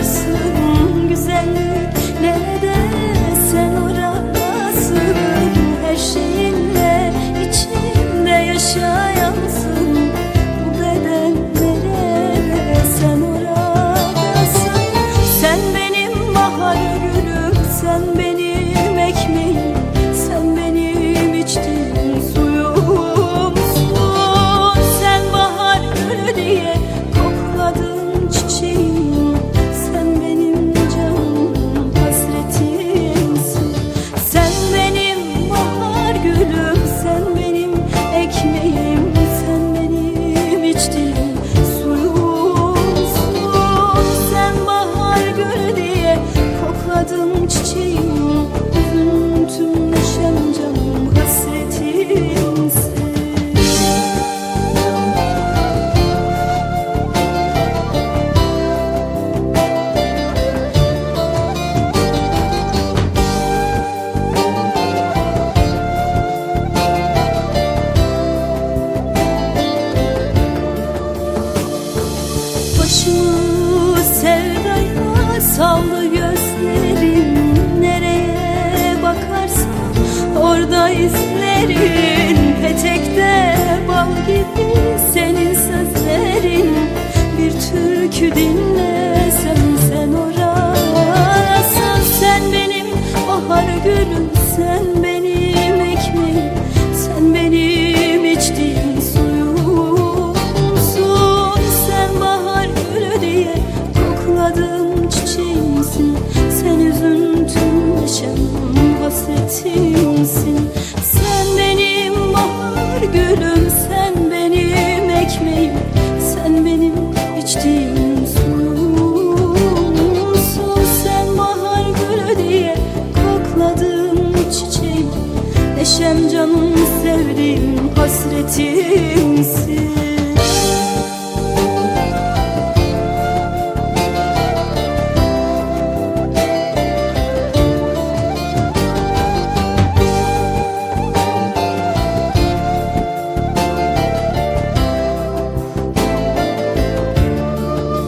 Varsın güzelliklerde sen orada izlerin Petekte bal gibi senin sözlerin. Bir türkü dinlesem sen orasın Sen benim bahar gülüm sen benim ekmeğim Sen benim içtiğim suyumsun. Sen bahar gülü diye kokladım çiçeğimsin Sen üzüntüm neşem hasretimsin Sen benim bahar gülüm sen benim ekmeğim Sen benim içtiğim suyumsun. Sen bahar gülü diye kokladım çiçeğim Neşem canım sevdiğim hasretimsin